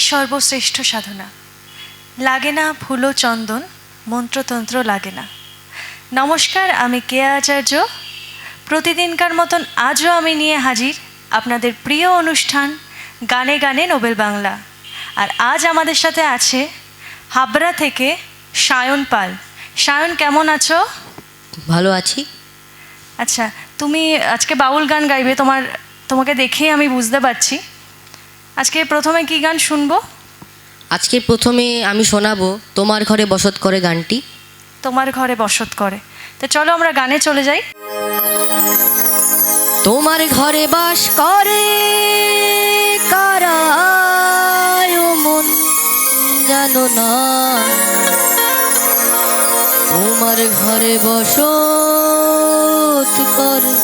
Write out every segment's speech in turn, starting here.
সর্বশ্রেষ্ঠ সাধনা। লাগে না ফুলো চন্দন, মন্ত্রতন্ত্র লাগে না। নমস্কার, আমি কেয়া আচার্য। প্রতিদিনকার মতন আজও আমি নিয়ে হাজির আপনাদের প্রিয় অনুষ্ঠান, গানে গানে নোবেল বাংলা। আর আজ আমাদের সাথে আছে হাবড়া থেকে সায়ন পাল। সায়ন কেমন আছো? ভালো আছি। আচ্ছা তুমি আজকে বাউল গান গাইবে তোমার তোমাকে দেখেই আমি বুঝতে পারছি। আজকে প্রথমে কি গান শুনব? আজকে প্রথমে আমি শোনাবো তোমার ঘরে বসত করে গানটি। তোমার ঘরে বসত করে। তো চলো আমরা গানে চলে যাই। তোমার ঘরে বাস করে ঘরে বসত করে।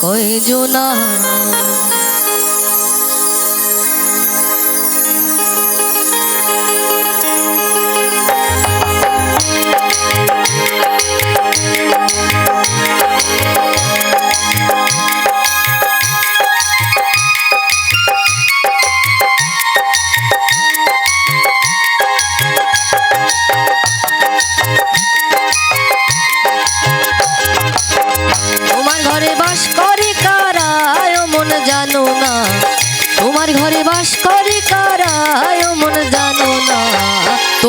কয়জনা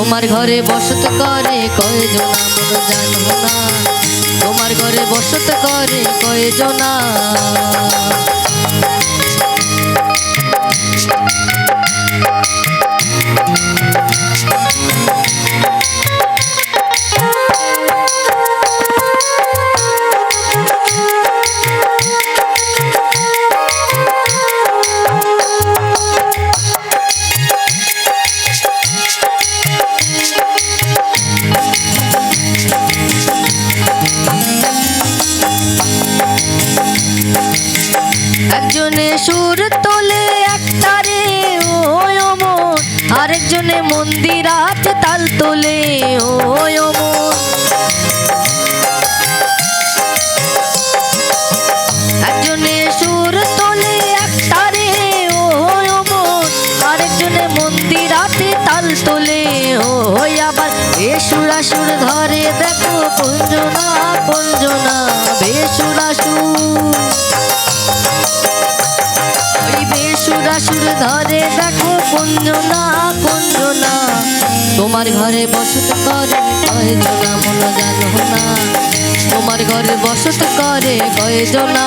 তোমার ঘরে বসত করে কয়জনা মন জানো না। তোমার ঘরে বসত করে কয়জনা দেখো কুঞ্জনা কুঞ্জনা ওই বেসুরাসুর ধরে দেখো কুঞ্জনা কুঞ্জনা। তোমার ঘরে বসত করে কয়জনা মন জানো না। তোমার ঘরে বসত করে কয়জনা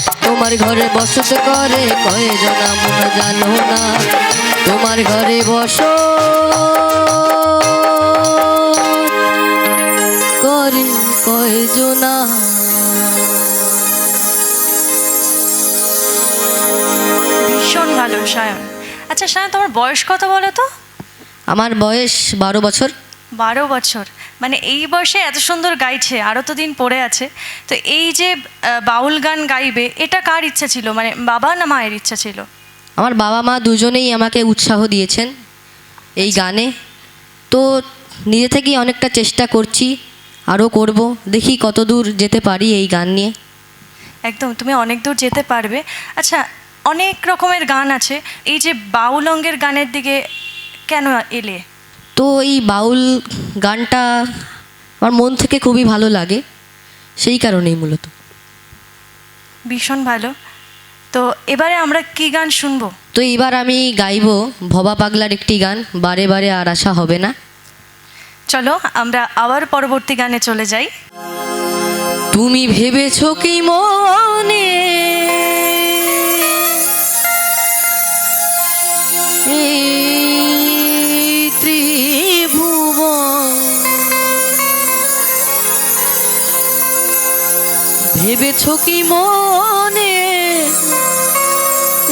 তোমার ঘরে বসত করে কয়জনা মন জানো না। তোমার ঘরে বস করে কয়জনা ভীষণ ভালো সায়ন। আচ্ছা সায়ন তোমার বয়স কত বলো তো? আমার বয়স বারো বছর। বারো বছর। মানে এই বয়সে এত সুন্দর গাইছে আরও তো দিন পড়ে আছে। তো এই যে বাউল গান গাইবে এটা কার ইচ্ছা ছিল? মানে বাবা না মায়ের ইচ্ছা ছিল? আমার বাবা মা দুজনেই আমাকে উৎসাহ দিয়েছেন এই গানে। তো নিজে থেকেই অনেকটা চেষ্টা করছি আরও করব দেখি কত দূর যেতে পারি এই গান নিয়ে। একদম তুমি অনেক দূর যেতে পারবে। আচ্ছা অনেক রকমের গান আছে। এই যে বাউল অঙ্গের গানের দিকে কেন এলে? তো এই বাউল গানটা আমার মন থেকে খুবই ভালো লাগে সেই কারণেই মূলত। ভীষণ ভালো। তো এবারে আমরা কি গান শুনব? তো এবার আমি গাইব ভবা পাগলার একটি গান বারে বারে আর আশা হবে না। চলো আমরা আবার পরবর্তী গানে চলে যাই। তুমি ভেবেছ কি মনে? এই ভেবেছ কি মনে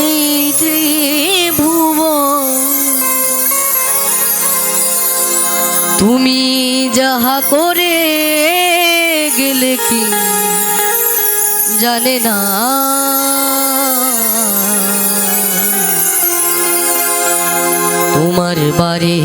এই ত্রিভুবন তুমি যাহা করে গেলে কি জানে না। তোমার বারে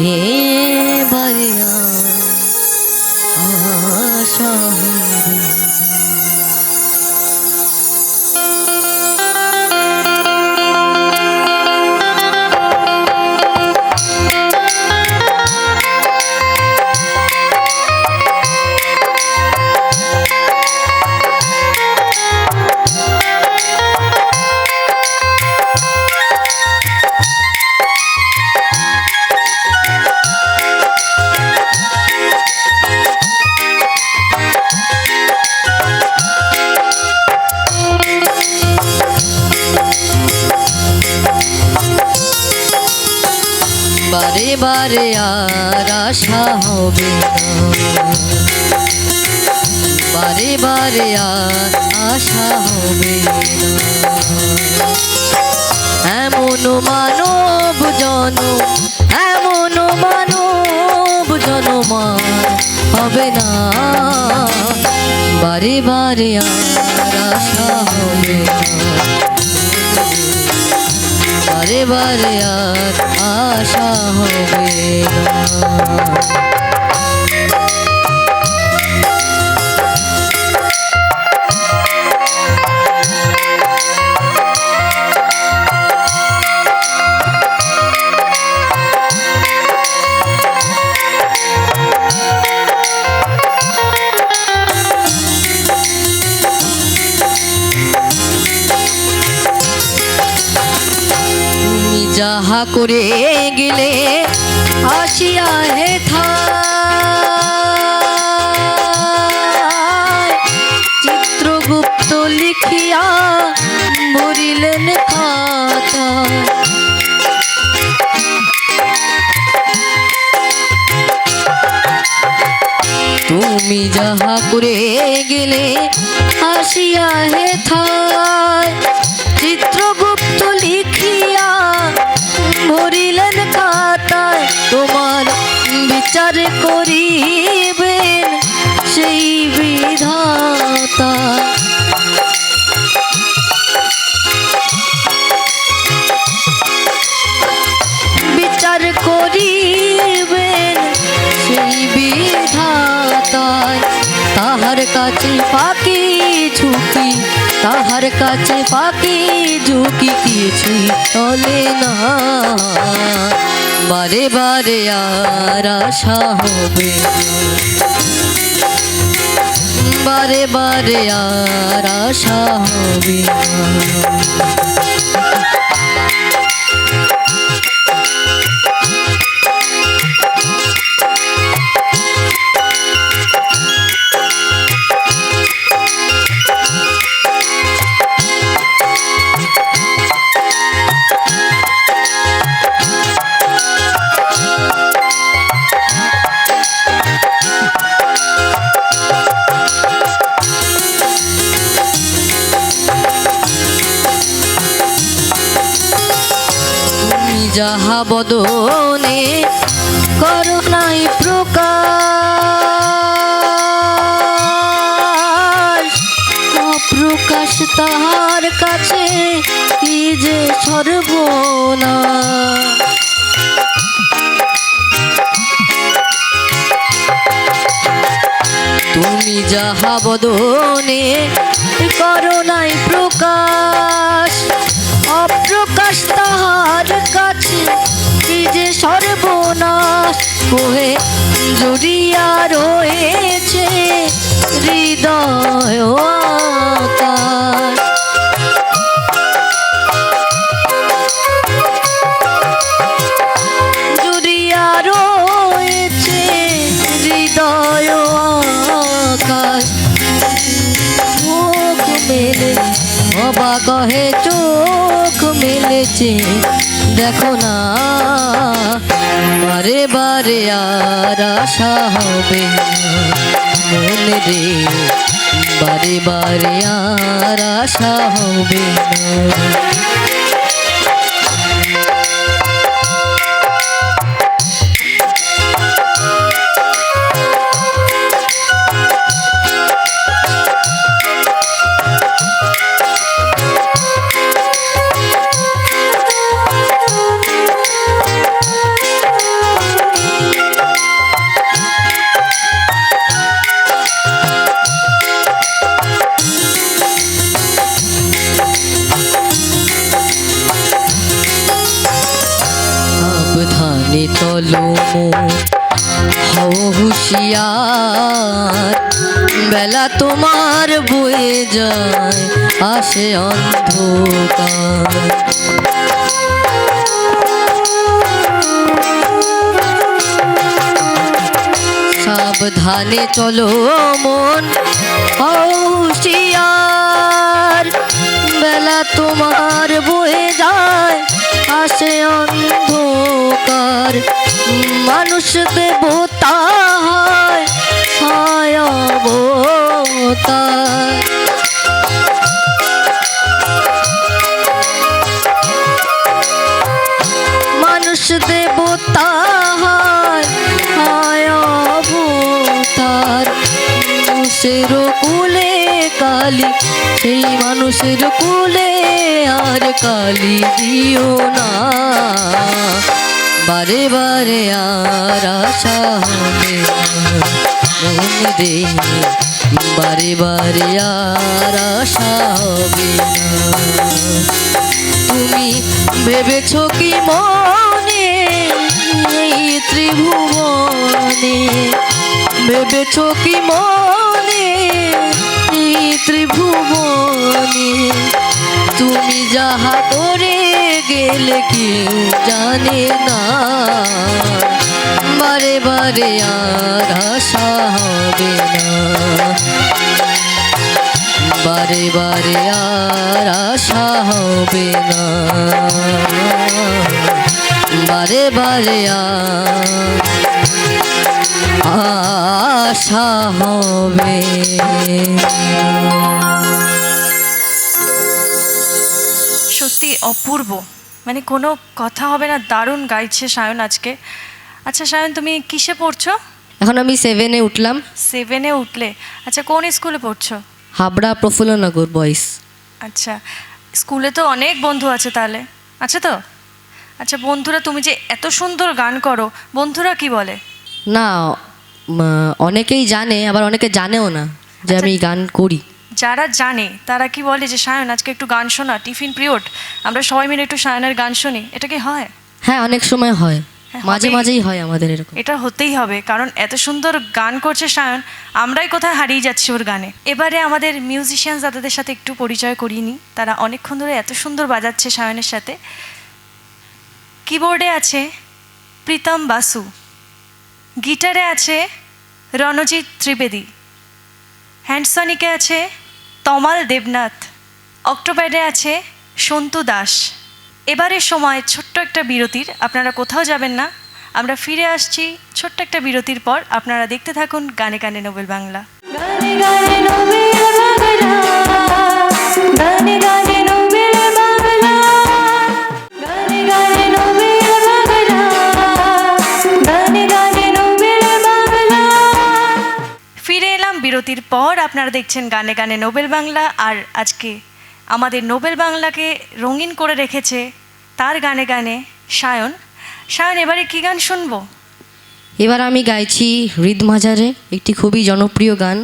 বারে বারে আর আশা হবে এমন মানব জন এমন মানব জনম আর হবে না। বারে বারে আর আশা হবে বারে বারে আর আশা হবে না। করে গেলে আসিয়া হে চিত্রগুপ্ত লিখিয়া মরিলেন খাতা। তুমি যাহা করে গেলে আসিয়া হে থায় ভরিলেন খাতায় তোমার বিচার করিবেন সেই বিধাতা। বিচার করিবেন সেই বিধাতায়। তাহার কাছে ফাঁকি ঝুঁকি, তাহার কাছে ফাঁকি ঝুঁকি কিছুই চলে না। বারে বারে আর আশা হবে বারে বারে আর আশা হবে বদনে করুণাই প্রকাশ। অপ্রকাশ তাহার কাছে কি যে সর্বনা। তুমি যাহা বদনে করুণাই প্রকাশ অপ্রকাশ তাহার কাছে যে সর্বনাশ কোহে জড়িয়া রয়েছে হৃদয় জুড়িয়া রয়েছে হৃদয় আকাশ। চোখ মেলে অবা কহে চোখ মেলেছে দেখো না, বারে বারে আর আশা হবে মনে রে, বারে বারে আর আশা হবে না। আসে অন্ধকার। সাবধানে চলো মন হুশিয়ার। বেলা তোমার বয়ে যায়, আসে অন্ধকার। মানুষ দেবতা হয় হয় অবতার। দেবতা হয় হয় অবতার। মানুষের কুলে কালি, সেই মানুষের কুলে আর কালি দিও না। বারে বারে আর আশা হবে। মন রে বারে বারে আর আশা হবে তুমি ভেবেছ কি এই ত্রিভুবনে, ভেবেছ কি মনে? ত্রিভুবনে তুমি যাহা করে গেলে কেউ জানে না। বারে বারে আর আশা হবে না। বারে বারে আর আশা হবে না। বারে বারে আশা হবে। সত্যি অপূর্ব। মানে কোনো কথা হবে না দারুণ গাইছে সায়ন আজকে। আচ্ছা সায়ন তুমি কিসে পড়ছো? এখন আমি সেভেনে উঠলাম। সেভেনে উঠলে। আচ্ছা কোন স্কুলে পড়ছো? হাবড়া প্রফুল্লনগর বয়েস আচ্ছা স্কুলে তো অনেক বন্ধু আছে তাহলে। আছে তো? আচ্ছা বন্ধুরা তুমি যে এত সুন্দর গান করো বন্ধুরা কি বলে? না অনেকেই জানে আবার অনেকে জানেও না যে আমি গান করি। যারা জানে তারা কি বলে যে সায়ন আজকে একটু গান শোনা টিফিন পিরিয়ড আমরা সবাই মিলে একটু সায়নের গান শুনি এটা কি হয়? হ্যাঁ অনেক সময় হয়। হ্যাঁ, মাঝে মাঝেই হয় আমাদের এরকম। এটা হতেই হবে কারণ এত সুন্দর গান করছে সায়ন আমরাই কোথায় হারিয়ে যাচ্ছি ওর গানে। এবারে আমাদের মিউজিশিয়ান দাদাদের সাথে একটু পরিচয় করিয়ে নিই। তারা অনেকক্ষণ ধরে এত সুন্দর বাজাচ্ছে সায়নের সাথে। কিবোর্ডে আছে প্রীতম বাসু, গিটারে আছে রণজিৎ ত্রিবেদী হ্যান্ডসনিকে আছে তমাল দেবনাথ অক্টোপ্যাডে আছে সন্তু দাস। এবারের সময় ছোট্ট একটা বিরতির, আপনারা কোথাও যাবেন না, আমরা ফিরে আসছি ছোট্ট একটা বিরতির পর, আপনারা দেখতে থাকুন গানে গানে নোবেল বাংলা। গানে গানে নোবেল বাংলা, গানে বিরতির পর আপনারা দেখছেন গানে গানে নোবেল বাংলা আর আজকে আমাদের নোবেল বাংলাকে রঙিন করে রেখেছে তার গানে গানে সায়ন। সায়ন এবারে কি গান শুনব? এবার আমি গাইছি হৃদ মাঝারে একটি খুবই জনপ্রিয় গান।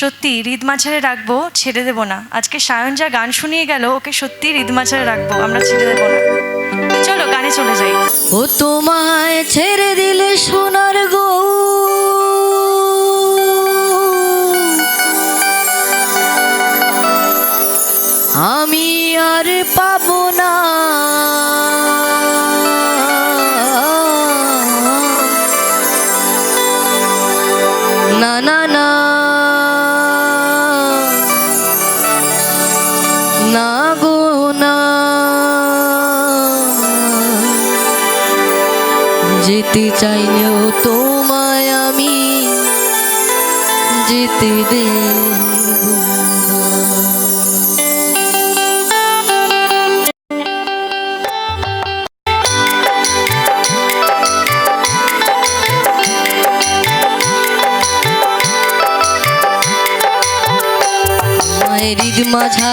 সত্যি হৃদ মাঝারে রাখব ছেড়ে দেবো না। আজকে সায়ন যা গান শুনিয়ে গেল ওকে সত্যি হৃদ মাঝারে রাখব আমরা ছেড়ে দেবো না। চলো গানে চলে যাই। ও তোমায় ছেড়ে দিলে সোনার গো আর পাবো না। না না না। না গো, না। যেতে চাইলেও তোমায় আমি যেতে দেব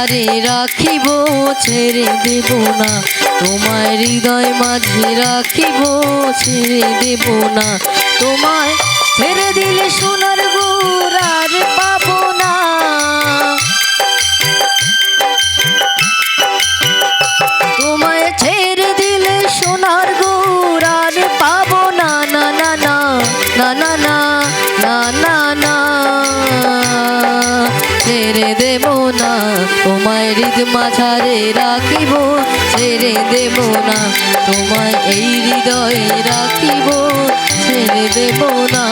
মাঝারে রাখিব, ছেড়ে দেব না। তোমায় হৃদয় মাঝে রাখিব, ছেড়ে দেব না। তোমায় ছেড়ে দিলে সোনার মাঝারে রাখিব ছেড়ে দেব না। তোমায় এই হৃদয়ে রাখিব ছেড়ে দেব না।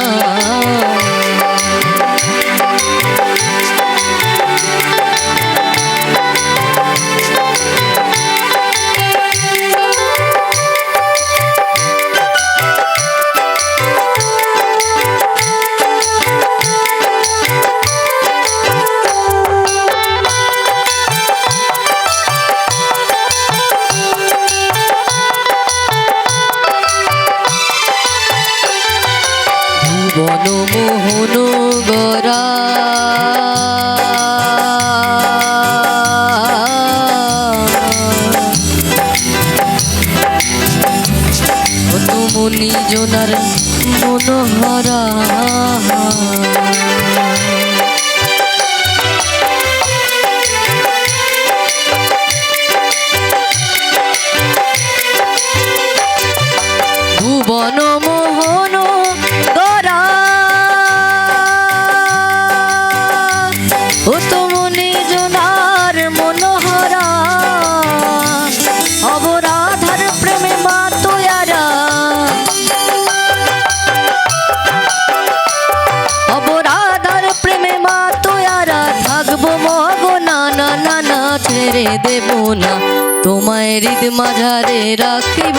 হৃদ মাঝারে রাখিব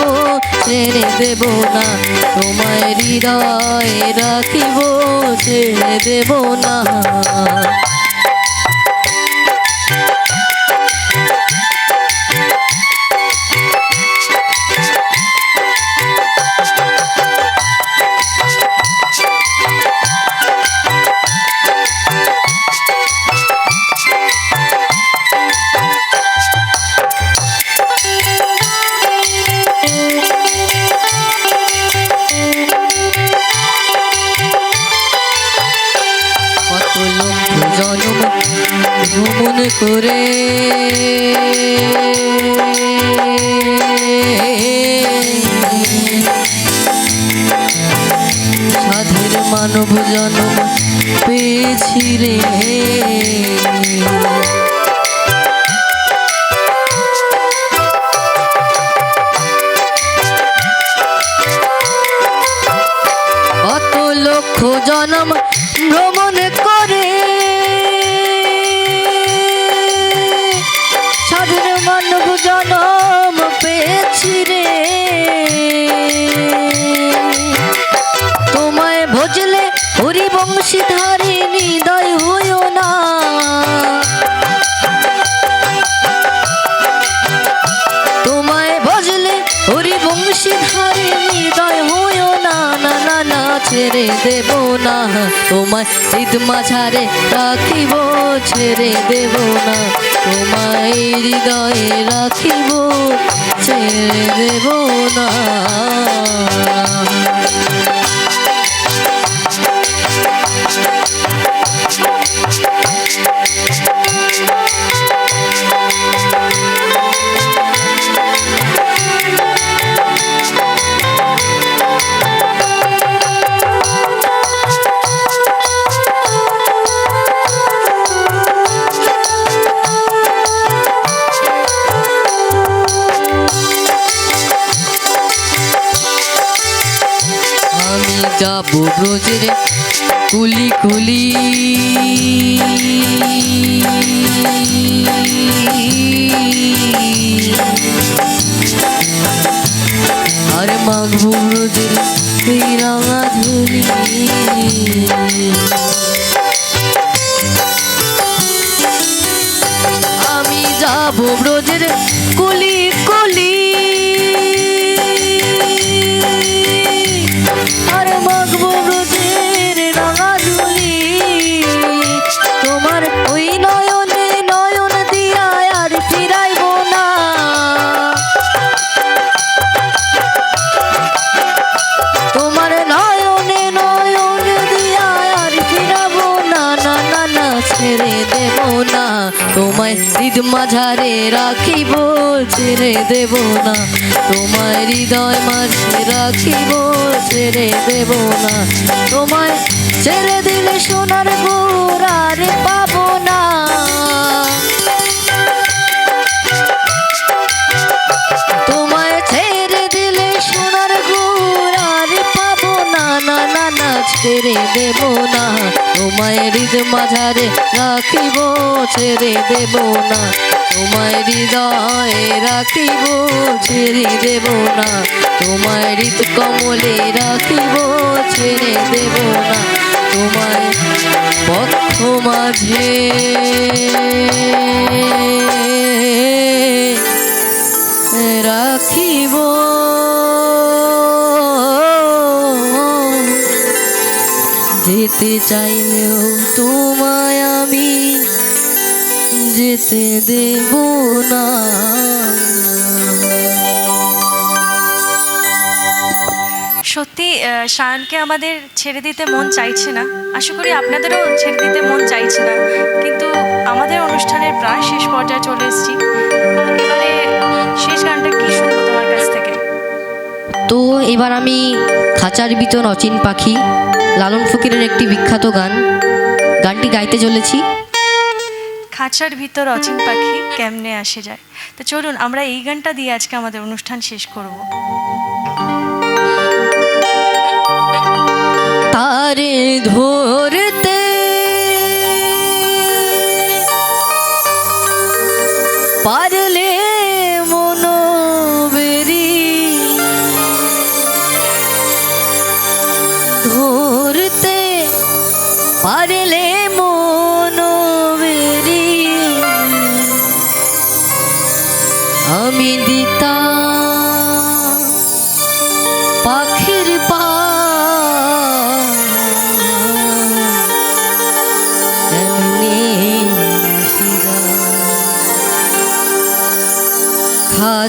ছেড়ে দেব না। তোমায় হৃদয়ে রাখিব ছেড়ে দেব না। জনম দেব না তোমায় চিত মাঝারে রাখিব, ছেড়ে দেব না, তোমায় হৃদয়ে রাখিব, ছেড়ে দেব না। ব্রজের কুলি কুলি। আর মাঘব ব্রজের এই রাঙা ধুলি আমি যাব ব্রজের দেব না। তোমায় হৃদয় মাঝে রাখিব, ছেড়ে দেব না। তোমায় ছেড়ে দিলে সোনার গোর আর পাবো না। ছেড়ে না। ছেড়ে দেব না। তোমায় হৃদ মাঝারে রাখিব, ছেড়ে দেব না। তোমায় হৃদয়ে রাখিব, ছেড়ে দেব না। তোমায় হৃদ কমলে রাখিব, ছেড়ে দেব না। তোমায় পক্ষ মাঝে। রাখিব। যেতে চাইলেও আমি যেতে দেব না। সত্যি আহ, সায়নকে আমাদের ছেড়ে দিতে মন চাইছে না। আশা করি আপনাদেরও ছেড়ে দিতে মন চাইছে না। কিন্তু আমাদের অনুষ্ঠানের প্রায় শেষ পর্যায়ে চলে এসেছি। এবারে শেষ গানটা কি শুনব তোমার কাছ থেকে? তো এবার আমি খাঁচার ভিতর অচিন পাখি লালন ফকিরের একটি বিখ্যাত গান। গানটি গাইতে চলেছি। খাঁচার ভিতর অচিন পাখি কেমনে আসে যায়? তো চলুন, আমরা এই গানটা দিয়ে আজকে আমাদের অনুষ্ঠান শেষ করব। তারে ধরতে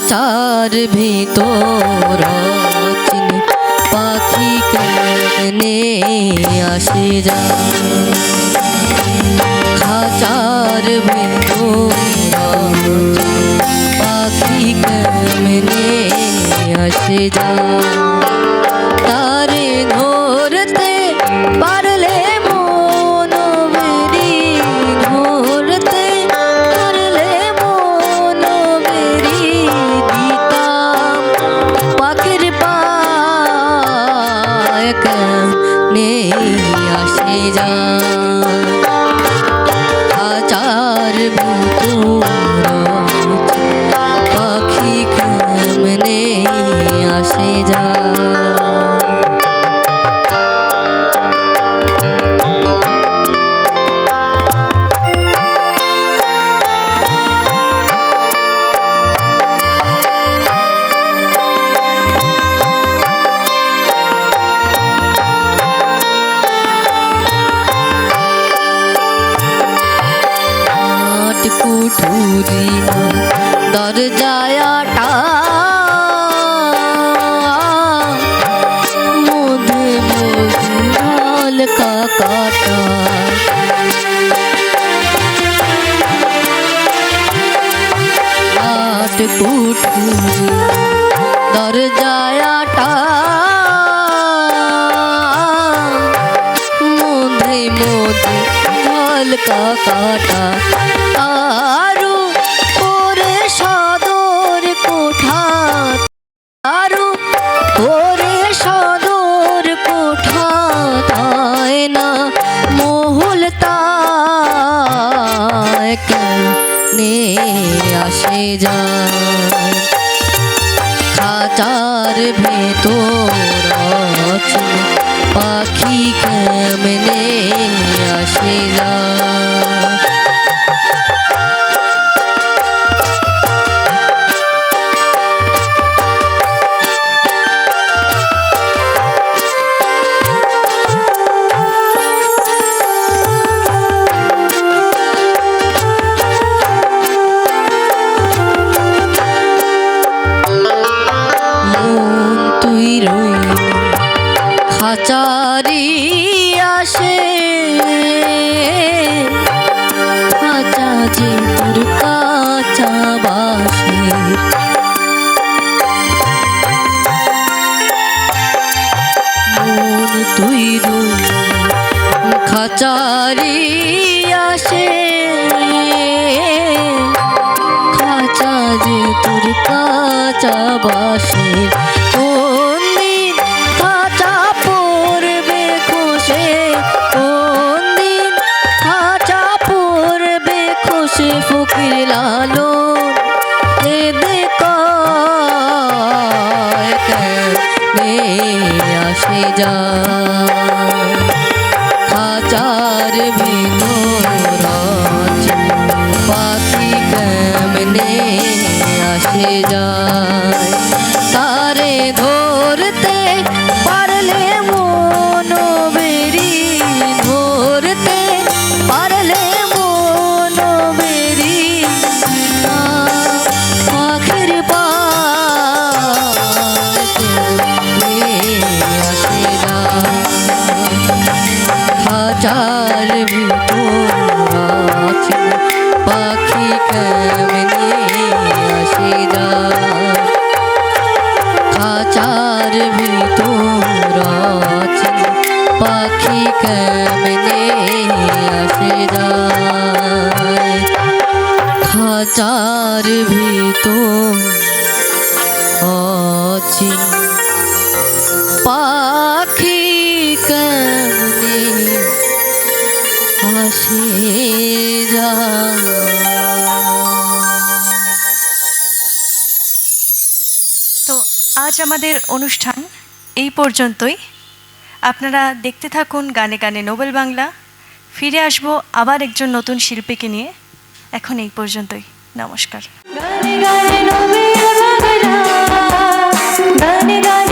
খাঁচার ভিতর পাখি কেনে আসে যা। খাঁচার ভেতর পাখি কেমনে আসে যা। আট কুঠুরি দরজায় আটা মধ্যে মধ্যে কাকাটা। আট কুঠুরি দরজায় আটা মধ্যে মধ্যে ঝলকা আছে? পাখি কেমনে আসে যায় খাচারি আসে। খাঁচা যে তোর কাঁচা বাসে আছে পাখি কেমনে আসে যায় খাঁচার ভিতর পাখি কেমনে আসে যায় খাঁচার ভিতর পাখি কেমনে তো আজ আমাদের অনুষ্ঠান এই পর্যন্তই। আপনারা দেখতে থাকুন গানে গানে নোবেল বাংলা। ফিরে আসব আবার একজন নতুন শিল্পীকে নিয়ে। এখন এই পর্যন্তই। নমস্কার। গানে গানে নবীর বাংলা, গানে গানে